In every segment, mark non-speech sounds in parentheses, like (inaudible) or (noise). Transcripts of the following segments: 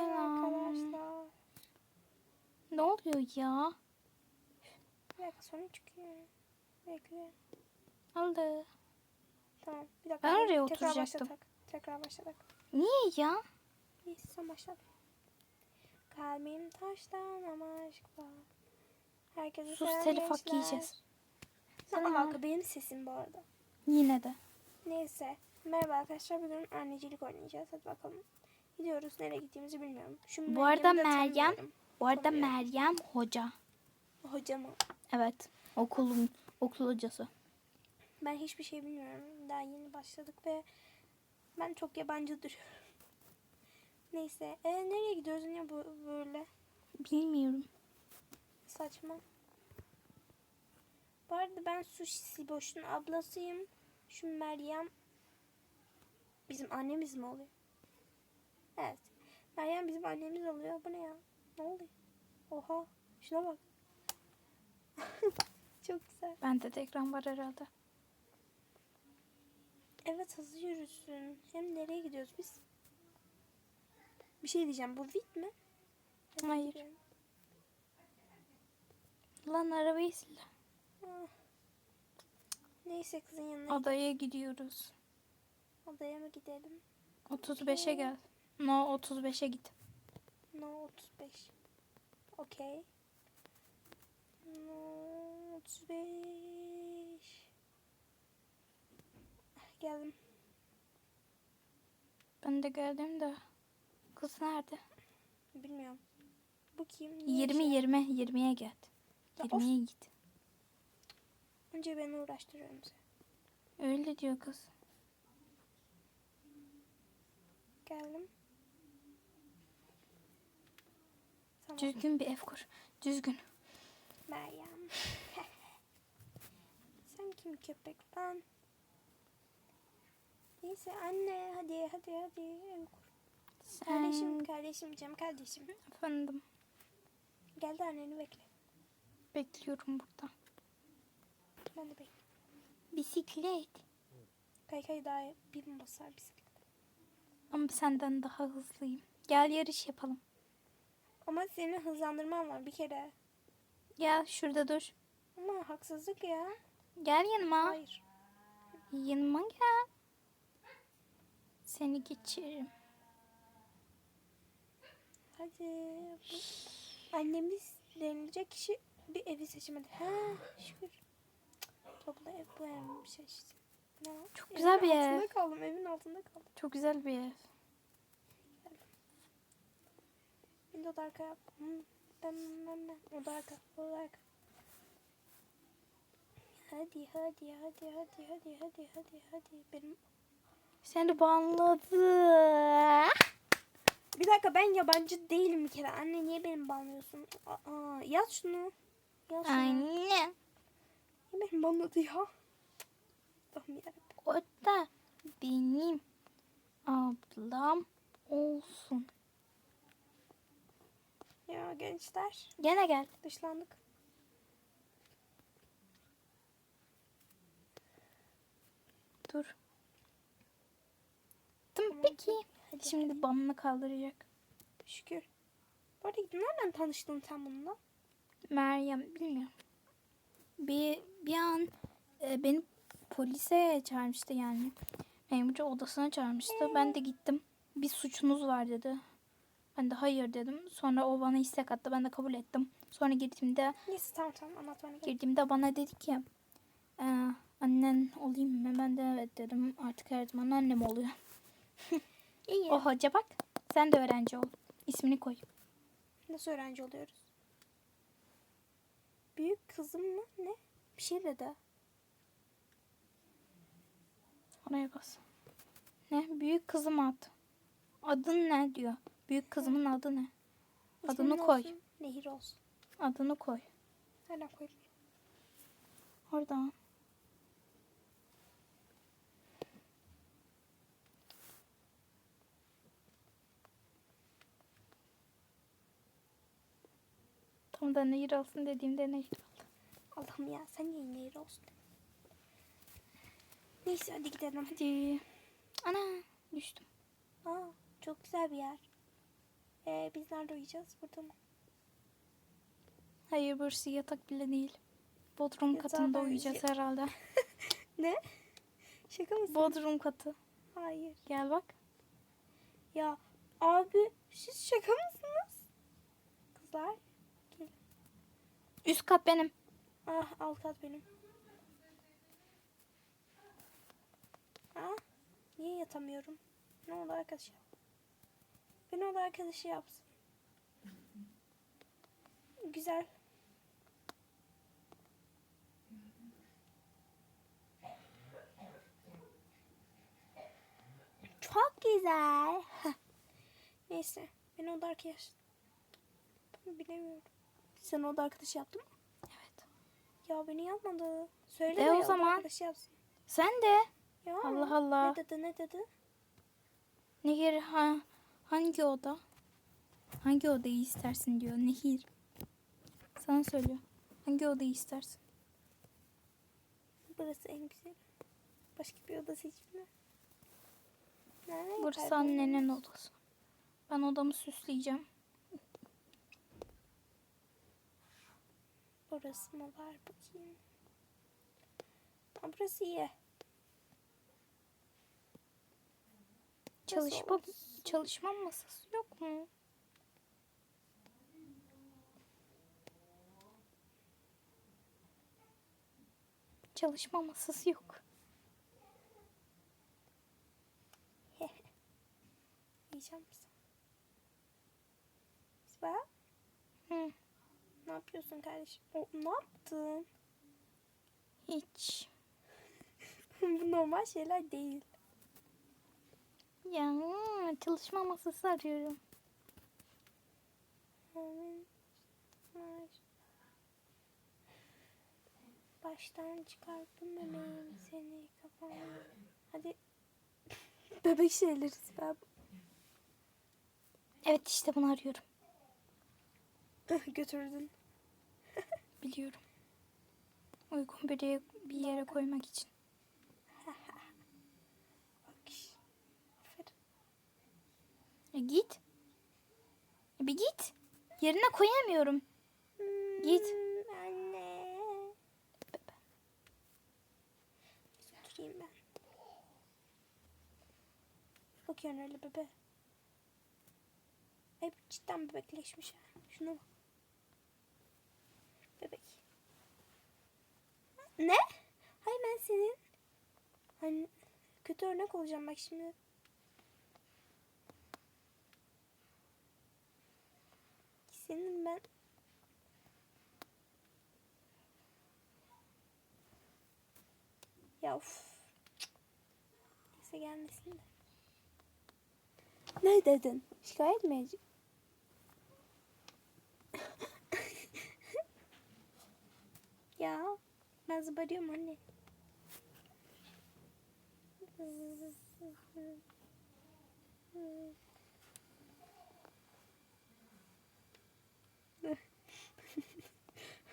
Selam. Arkadaşlar. Ne oluyor ya? Bir dakika sonra çıkıyor. Bekle. Aldı. Tamam. Bir dakika. Ben oraya Tekrar oturacaktım. başladık. Tekrar başladık. Niye ya? İyi sen başla. Kalbim taştan ama aşk var. Herkese Sus selam telif hakkı gençler. yiyeceğiz. Selam. alaka benim sesim bu arada. Yine de. Neyse. Merhaba arkadaşlar. Bugün annecilik oynayacağız. Hadi bakalım. Gidiyoruz. Nereye gittiğimizi bilmiyorum. Şu Bu arada Meryem-. Bu arada Tanıyorum. Meryem hoca. Hocamı. Evet. Okulun okul hocası. Ben hiçbir şey bilmiyorum. Daha yeni başladık ve ben çok yabancı duruyorum. (laughs) Neyse. E, nereye gidiyoruz niye bu böyle? Bilmiyorum. Saçma. Bu arada ben Sushi Boş'un ablasıyım. Şu Meryem bizim annemiz mi oluyor? Evet. Meryem bizim annemiz oluyor. Bu ne ya? Ne oluyor? Oha. Şuna bak. (laughs) Çok güzel. Bende de ekran var herhalde. Evet hızlı yürüsün. Hem nereye gidiyoruz biz? Bir şey diyeceğim. Bu vit mi? Nereye Hayır. gidiyorum? Lan arabayı sil. Ah. Neyse kızın yanına Adaya gidiyoruz. adaya mı gidelim? 35'e gel. No 35'e git. No 35. Okey. No 35. Geldim. Ben de geldim de. Kız nerede? Bilmiyorum. Bu kim? Niye 20 şey- 20 20'ye gel. Ya of. 20'ye git. Önce beni uğraştırıyorum seni. Öyle diyor kız. Geldim. Tamam. Düzgün bir ev kur. Düzgün. Meryem. (laughs) Sen kim köpek lan? Neyse anne hadi hadi hadi ev kur. Sen... Kardeşim kardeşim Cem kardeşim. Efendim. Gel de anneni bekle. Bekliyorum burada. Ben de bekle. Bisiklet. Kaykay daha mi basar bisiklet? Ama senden daha hızlıyım. Gel yarış yapalım. Ama senin hızlandırman var bir kere. Gel şurada dur. Ama haksızlık ya. Gel yanıma. Hayır. Yanıma gel. Seni geçiririm. Hadi. Annemiz denilecek kişi bir evi seçmedi. Ha şükür. Topla ev bu ev bir şey. Ne? Çok güzel bir altında ev. kaldım. Evin altında kaldım. Çok güzel bir ev. Bir de oda arka ben. Oda arka. Oda arka. Hadi hadi hadi hadi hadi hadi hadi hadi. Benim Seni banladı. Bir dakika ben yabancı değilim bir kere. Anne niye beni banlıyorsun? Aa, yaz şunu. Yaz şunu. Anne. Niye beni banladı ya? Allah'ım yarabbim. O da benim ablam olsun. Ya gençler Gene gel. dışlandık. Dur. Tamam peki. Hadi. Şimdi banını kaldıracak. Şükür. Bu arada nereden tanıştın sen bununla? Meryem bilmiyorum. Bir, bir an e, beni polise çağırmıştı yani. Memurcu odasına çağırmıştı. Ben de gittim. Bir suçunuz var dedi. Ben de hayır dedim. Sonra o bana istek attı. Ben de kabul ettim. Sonra girdiğimde Neyse tamam tamam anlat bana. girdiğimde bana dedi ki "Ee, annen olayım mı? Ben de evet dedim. Artık her zaman annem oluyor. (laughs) İyi. O hoca bak. Sen de öğrenci ol. İsmini koy. Nasıl öğrenci oluyoruz? Büyük kızım mı? Ne? Bir şey dedi. Oraya bas. Ne? Büyük kızım ad. Adın ne diyor. Büyük kızımın adı ne? İsmin Adını ne koy. olsun? Nehir olsun. Adını koy. Nereden koyayım? Oradan. Tam da nehir olsun dediğimde nehir oldu. Allah'ım ya sen niye nehir olsun? Neyse hadi gidelim. Hadi. Ana düştüm. Aa, çok güzel bir yer. Ee, biz nerede uyuyacağız? Burada mı? Hayır burası yatak bile değil. Bodrum Yatağı katında ben- uyuyacağız herhalde. (laughs) Ne? Şaka mısın? Bodrum katı. Hayır. Gel bak. Ya abi siz şaka mısınız? Kızlar. Üst kat benim. Ah alt kat benim. Ah niye yatamıyorum? Ne oldu arkadaşım? Beni o da arkadaşı yapsın. Güzel. Çok güzel. (laughs) Neyse. Beni o da arkadaş. Bilemiyorum. Sen o da arkadaşı yaptın mı? Evet. Ya beni yapmadı. Söyle de o zaman. arkadaşı yapsın. Sen de. Ya. Allah Allah. Ne dedi ne dedi? Nehir ha, hangi oda? Hangi odayı istersin diyor Nehir. Sana söylüyor. Hangi odayı istersin? Burası en güzel. Başka bir oda seçme. Nereye Burası kayboldun? annenin odası. Ben odamı süsleyeceğim. Burası mı var bakayım. Ha, burası iyi. Çalışma? Çalışma masası yok mu? Çalışma masası yok. (laughs) Yiyeceğim misin? Sıra. Hı, Ne yapıyorsun kardeşim? O, ne yaptın? hiç. (laughs) Bu normal şeyler değil. Ya çalışma masası arıyorum. Baştan çıkarttım bebeğim seni kafama. Hadi. Bebek şeyleri ben Evet işte bunu arıyorum. (laughs) götürdün. Biliyorum. Uygun bir yere, bir yere koymak için. Bak. Aferin. E git. E bir git. Yerine koyamıyorum. Git. Hmm, Anne. Oturayım ben. Bakıyorsun öyle bebe. Ay cidden bebekleşmiş. Şuna bak. Bebek. Ne? Hayır ben senin. Hani kötü örnek olacağım bak şimdi. Senin ben Ya of. Neyse gelmesin de. Ne dedin? Şikayet mi edeceğim? (laughs) ya ben zıbarıyorum anne. (laughs)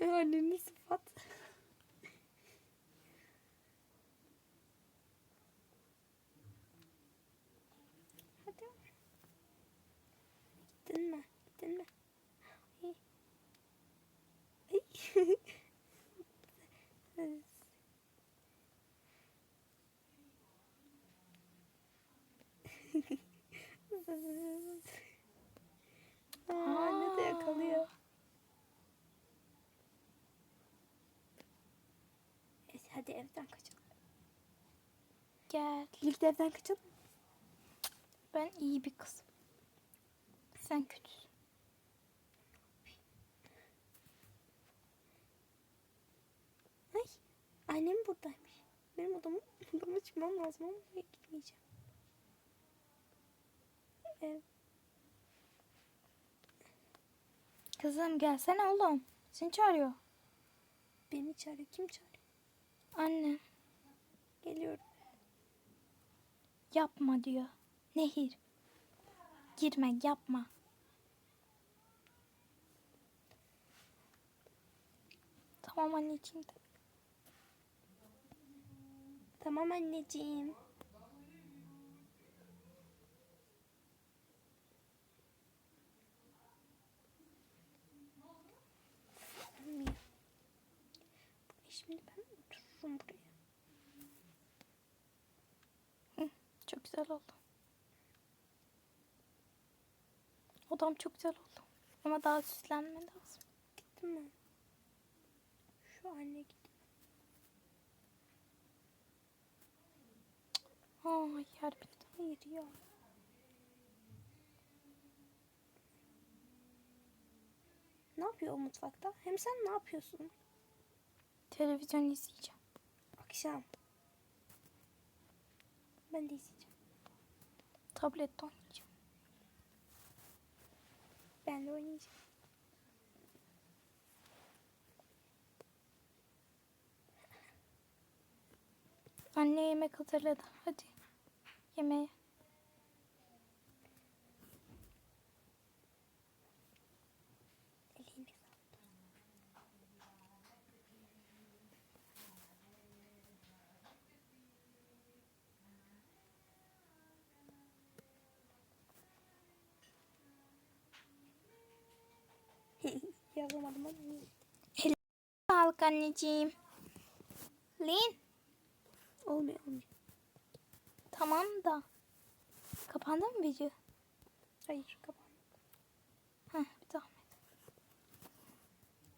Annenin sıfat. Hadi. Gittin mi? Gittin mi? Ay. Ay. Aa, anne de yakalıyor. Evet, hadi evden kaçalım. Gel. Birlikte evden kaçalım. Ben iyi bir kızım. Sen kötüsün. Ay, annem buradaymış. Benim odama, (laughs) odama çıkmam lazım ama gitmeyeceğim. Evet. Kızım gelsene oğlum. Seni çağırıyor. Beni çağırıyor. Kim çağırıyor? Anne Geliyorum. yapma diyor. Nehir. Girme yapma. Tamam anneciğim. Tamam anneciğim. Şimdi ben otururum buraya. Çok güzel oldu. Odam çok güzel oldu. Ama daha süslenme lazım. Gittim mi? Şu anne gitti. Aa yer bitti. Hayır ya. Ne yapıyor o mutfakta? Hem sen ne yapıyorsun? Televizyon izleyeceğim. Akşam. Ben de izleyeceğim. Tablette oynayacağım. Ben de oynayacağım. Anne yemek hazırladı. Hadi. Yemeğe. Eline sağlık. Yazamadım ama. Sağlık anneciğim. Lin. Olmuyor olmuyor. Tamam da. Kapandı mı video? Hayır kapan. Heh, bir zahmet.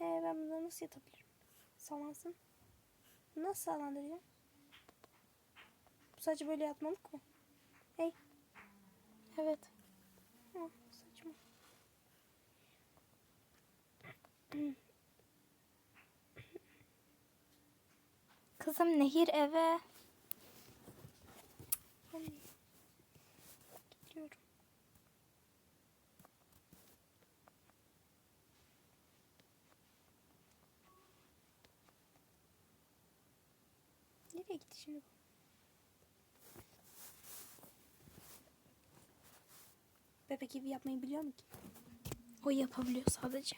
Ee, ben bunu nasıl yatabilirim? Sallansın. Nasıl sallandıracağım? Sadece böyle yatmalık mı? Hey. Evet. Ha, saçma. Kızım Nehir eve. Nereye gitti şimdi bu? Bebek gibi yapmayı biliyor mu ki? O yapabiliyor sadece.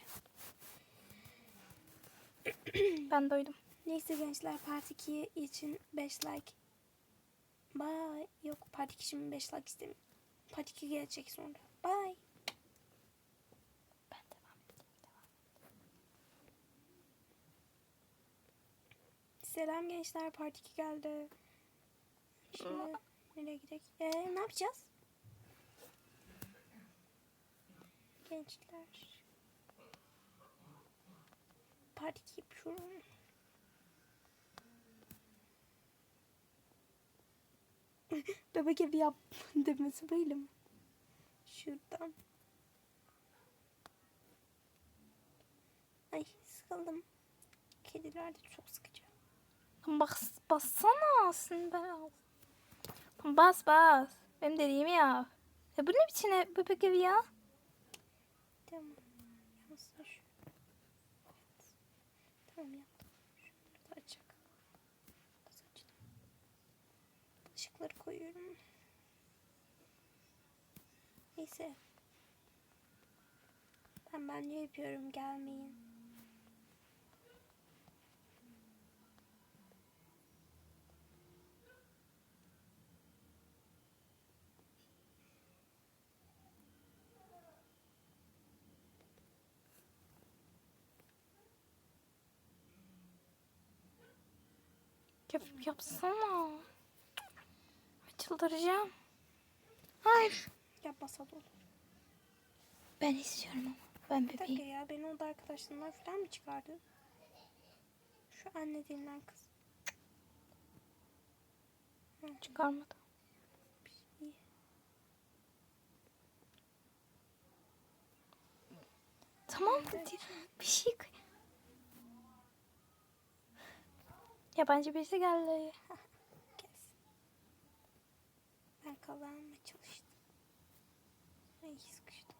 (clears throat) ben doydum. Neyse gençler part 2 için 5 like. Bye. Yok part 2 için 5 like istemiyorum. Part 2 gelecek sonra. Bye. Ben devam edeyim. Selam gençler part 2 geldi. Şimdi nereye gidelim? Ee, ne yapacağız? Gençler. Part 2 yapıyorum. (laughs) Bebek evi yap (laughs) demesi böyle mi? Şuradan. Ay sıkıldım. Kediler de çok sıkıcı. Bas, bassana aslında ben Lan Bas bas. Benim dediğimi yap. Ya bu ne biçim ev- bebek evi ya? Tamam. Yansın şu. Evet. Tamam yaptım. Şunları açtım? Işıkları koyuyorum. Neyse. Ben banyo yapıyorum. Gelmeyin. Yap, yapsana. Çıldıracağım. Hayır. Yapmasa da olur. Ben istiyorum ama. Ben Bir dakika bebeğim. ya. Beni oda arkadaşlarından falan mı çıkardı? Şu anne denilen kız. Çıkarmadı. İyi. Tamam hadi. Bir şey. Yabancı birisi geldi. (laughs) Kes. Ben kazanmaya çalıştım. Ay sıkıştım.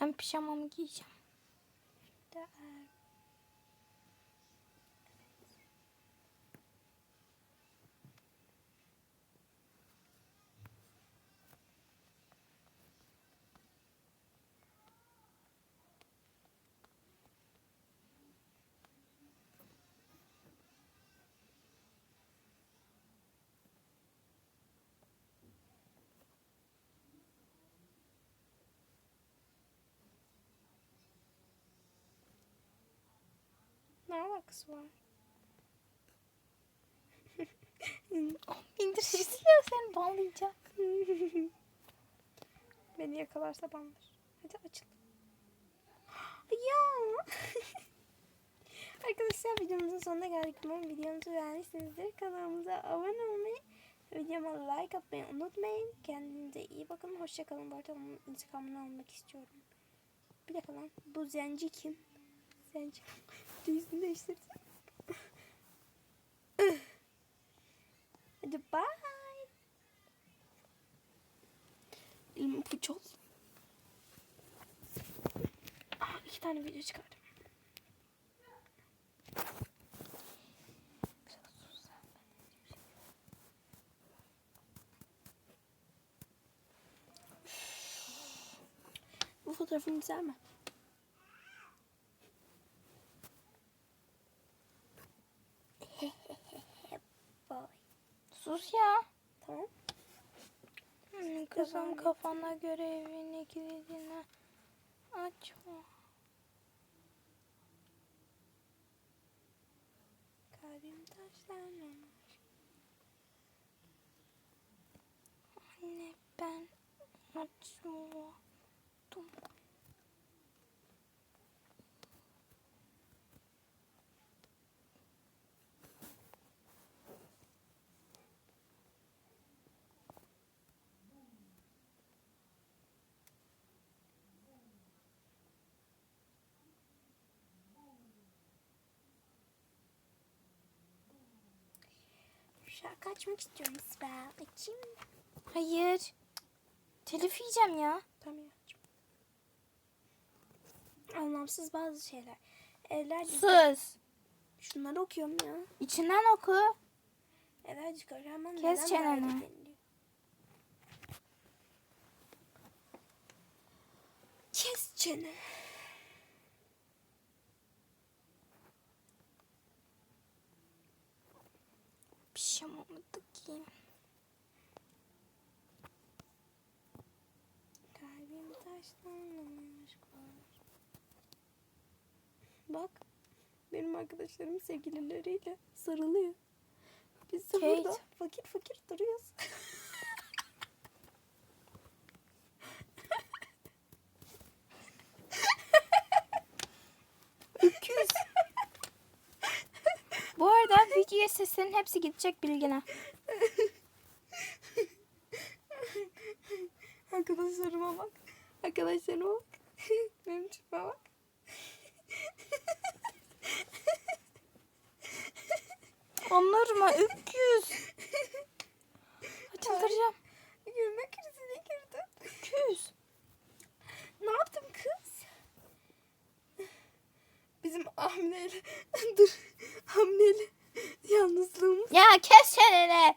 Ben pijamamı giyeceğim. Ne alakası var? İndir ya seni bağlayacağım. Beni yakalarsa bandır. Hadi açıl. Ya. (laughs) Arkadaşlar videomuzun sonuna geldik. Umarım videomuzu beğenmişsinizdir. Kanalımıza abone olmayı, videoma like atmayı unutmayın. Kendinize iyi bakın. Hoşçakalın. Bu arada onun intikamını almak istiyorum. Bir dakika lan. Bu zenci kim? Zenci. Yüzünü değiştirdim. Hadi bye. Elim puç oldu. Aa, iki tane video çıkardım. Bu fotoğrafın güzel mi? Boy. Sus ya. Tamam. Hmm, Kızım kafana göre evine kilidini açma. Kalbim taşlanmamış. Anne ben açmadım. Şarkı açmak istiyorum Sibel. Açayım mı? Hayır. Telif yiyeceğim ya. Tamam ya. Anlamsız bazı şeyler. Evler Sus. Şunları okuyorum ya. İçinden oku. Evlercik öğrenmem Kes çeneni. Kes çeneni. Şey olmadı ki. Kalbim taşlanmamış Bak. Benim arkadaşlarım sevgilileriyle sarılıyor. Biz de Kate. burada fakir fakir duruyoruz. (laughs) Öküz. Bu arada seslerin hepsi gidecek bilgine. (laughs) Arkadaşlarıma bak. Arkadaşlarıma bak. (laughs) Benim tipime bak. (laughs) Anlarım ha öküz. Çıldıracağım. Gülme krizine girdim. Öküz. Ne yaptım kız? Bizim hamleli, dur, hamleli yalnızlığımız. Ya kes çeneni.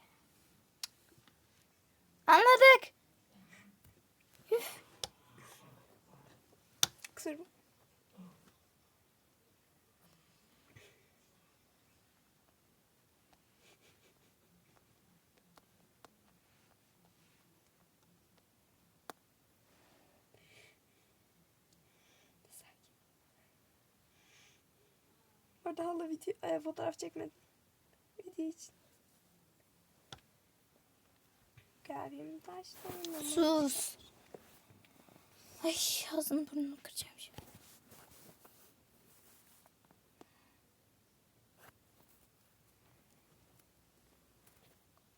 Anladık. Üf. Kusura bakma. Sakin. Orada hala video, ay, fotoğraf çekmedim. Video için. Kalbim taşlanmamış. Sus. Ay ağzını burnunu kıracağım şimdi.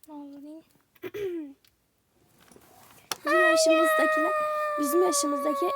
Ne olur. (clears throat) Bizim yaşımızdakiler, bizim yaşımızdaki